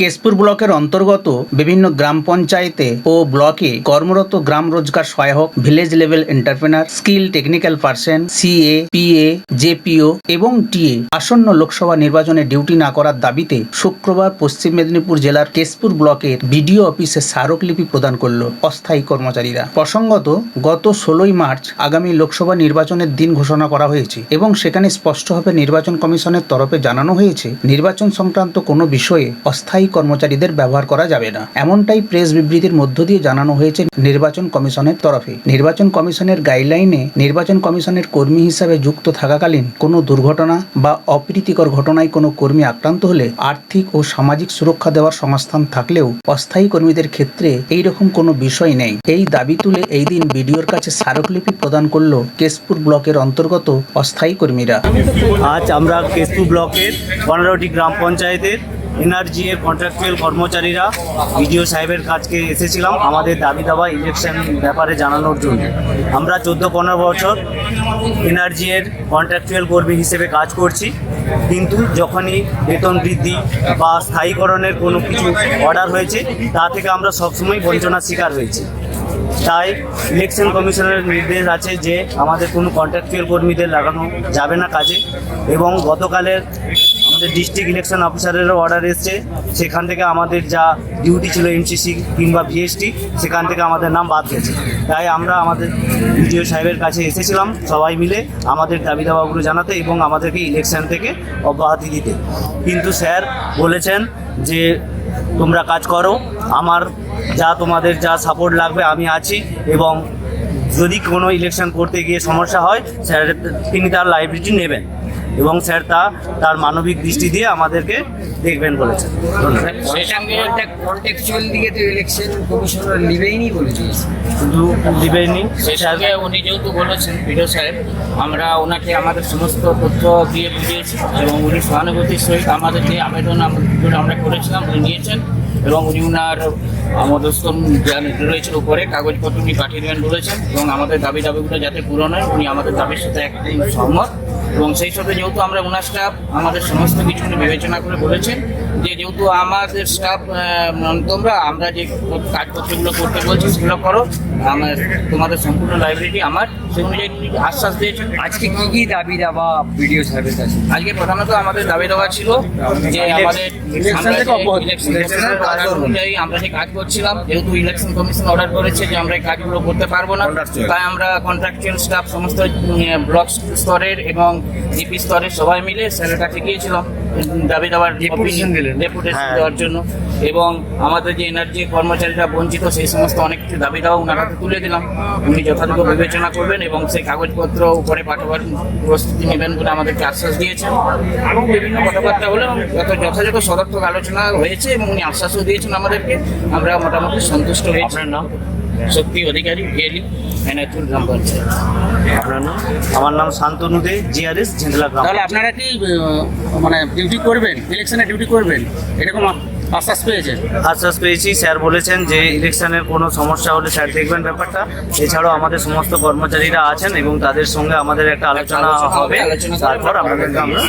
কেশপুর ব্লকের অন্তর্গত বিভিন্ন গ্রাম পঞ্চায়েতে ও ব্লকে কর্মরত গ্রাম রোজগার সহায়ক village level entrepreneur skill technical person CA PA JPO এবং টিএ আসন্ন লোকসভা নির্বাচনে ডিউটি না করার দাবিতে শুক্রবার পশ্চিম মেদিনীপুর জেলার কেশপুর ব্লকের বিডিও অফিসে স্মারকলিপি প্রদান করল অস্থায়ী কর্মচারীরা। প্রসঙ্গত, গত ষোলোই মার্চ আগামী লোকসভা নির্বাচনের দিন ঘোষণা করা হয়েছে এবং সেখানে স্পষ্টভাবে নির্বাচন কমিশনের তরফে জানানো হয়েছে, নির্বাচন সংক্রান্ত কোনো বিষয়ে অস্থায়ী কর্মচারীদের ব্যবহার করা যাবে না। এমনটাই প্রেস বিবৃতির মধ্য দিয়ে জানানো হয়েছে নির্বাচন কমিশনের তরফে। নির্বাচন কমিশনের গাইডলাইনে নির্বাচন কমিশনের কর্মী হিসাবে যুক্ত থাকাকালীন কোনো দুর্ঘটনা বা অপ্রীতিকর ঘটনায় কোনো কর্মী আক্রান্ত হলে আর্থিক ও সামাজিক সুরক্ষা দেওয়ার সংস্থান থাকলেও অস্থায়ী কর্মীদের ক্ষেত্রে এই রকম কোনো বিষয় নেই। এই দাবি তুলে এই দিন বিডিওর কাছে স্মারকলিপি প্রদান করল কেশপুর ব্লকের অন্তর্গত অস্থায়ী কর্মীরা। আজ আমরা কেশপুর ব্লকের পনেরোটি গ্রাম পঞ্চায়েতের এনআরজি এর কন্ট্রাকচুয়াল কর্মচারীরা বিডিও সাহেবের কাছকে এসেছিলাম। আমাদের দাবি দাবা ইলেকশন ব্যাপারে জানানোর জন্য। আমরা চোদ্দ পনেরো বছর এনআরজি এর কন্ট্রাকচুয়াল কর্মী হিসেবে কাজ করছি। কিন্তু যখনই বেতন বৃদ্ধি বা স্থায়ীকরণের কোনো কিছু অর্ডার হয়েছে, তা থেকে আমরা সবসময় বঞ্চনার শিকার হয়েছি। তাই ইলেকশন কমিশনের নির্দেশ আছে যে, আমাদের কোনো কন্ট্রাকচুয়াল কর্মীদের লাগানো যাবে না কাজে। এবং গতকালের আমাদের ডিস্ট্রিক্ট ইলেকশন অফিসারেরও অর্ডার এসছে। সেখান থেকে আমাদের যা ডিউটি ছিল এমসিসি কিংবা ভিএসটি সেখান থেকে আমাদের নাম বাদ গেছে। তাই আমরা আমাদের বিডিও সাহেবের কাছে এসেছিলাম সবাই মিলে আমাদের দাবি দাবাগুলো জানাতে এবং আমাদেরকে ইলেকশন থেকে অব্যাহতি দিতে। কিন্তু স্যার বলেছেন যে তোমরা কাজ করো, আমার যা তোমাদের যা সাপোর্ট লাগবে আমি আছি এবং যদি কোনো ইলেকশন করতে গিয়ে সমস্যা হয়, স্যার তিনি তার লাইব্রেরিটি নেবেন। এবং স্যার তা তার মানবিক দৃষ্টি দিয়ে আমাদেরকে দেখবেন বলেছেন। শুধু দিবেনি সঙ্গে উনি যেহেতু বলেছেন ভিডিও সাহেব আমরা ওনাকে আমাদের সমস্ত তথ্য দিয়ে বুঝিয়েছি এবং উনি সহানুভূতির সহিত আমাদের যে আবেদন আমরা করেছিলাম উনি নিয়েছেন এবং উনি ওনার মধ্যস্থন রয়েছে উপরে কাগজপত্র উনি পাঠিয়ে দেবেন বলেছেন এবং আমাদের দাবি দাবিগুলো যাতে পূরণ হয় উনি আমাদের দাবির সাথে একদম সহমত। এবং সেই সাথে যেহেতু আমরা ওনার স্টাফ আমাদের সমস্ত কিছু বিবেচনা করে বলেছেন যে যেহেতু আমাদের স্টাফ তোমরা আমরা যে কাজপত্রগুলো করতে বলছি সেগুলো করো। আমার তোমাদের সম্পূর্ণ লাইব্রেরি আমার। সে অনুযায়ী আশ্বাস দিয়েছেন আজকে কী কী দাবি দেওয়া ভিডিও সার্ভিস আছে? আজকে প্রধানত আমাদের দাবি দেওয়া ছিল যে আমাদের আমরা যে কাজ অনুযায়ী আমরা যে কাজ করছিলাম যেহেতু ইলেকশন কমিশন অর্ডার করেছে যে আমরা এই কাজগুলো করতে পারব না তাই আমরা কন্ট্রাকচুয়াল স্টাফ সমস্ত ব্লক স্তরের এবং জিপি স্তরের সবাই মিলে স্যারের কাছে গিয়েছিলাম। দাবি দেওয়ার Deputation দিলেন। ডেপুটেশন হ্যাঁ। দেওয়ার জন্য। এবং আমাদের যে এনার্জি কর্মচারীরা বঞ্চিত সেই সমস্ত অনেক দাবি দেওয়া ওনার হাতে তুলে দিলাম। উনি যথাযথ বিবেচনা করবেন এবং সেই কাগজপত্র উপরে পাঠাবার প্রস্তুতি নেবেন বলে আমাদেরকে আশ্বাস দিয়েছেন। এবং বিভিন্ন কথাবার্তা হলো এবং যথাযথ সদর্থক আলোচনা হয়েছে এবং উনি আশ্বাসও দিয়েছেন আমাদেরকে আমরা মোটামুটি সন্তুষ্ট হয়েছি। আপনার নাম? শক্তি অধিকারী বিএলি এনায়তুল গ্রাম পঞ্চায়েত। আপনার নাম? আমার নাম শান্তনু দে জিআরএস ঝিন্দলা গ্রাম তাহলে আপনারা কি মানে ডিউটি করবেন? ইলেকশনে ডিউটি করবেন? এরকম আশ্বাস পেয়েছেন? আশ্বাস পেয়েছি স্যার বলেছেন যে ইলেকশনের কোনো সমস্যা হলে স্যার দেখবেন ব্যাপারটা। এছাড়াও আমাদের সমস্ত কর্মচারীরা আছেন এবং তাদের সঙ্গে আমাদের একটা আলোচনা হবে। তারপর আপনাদেরকে আমরা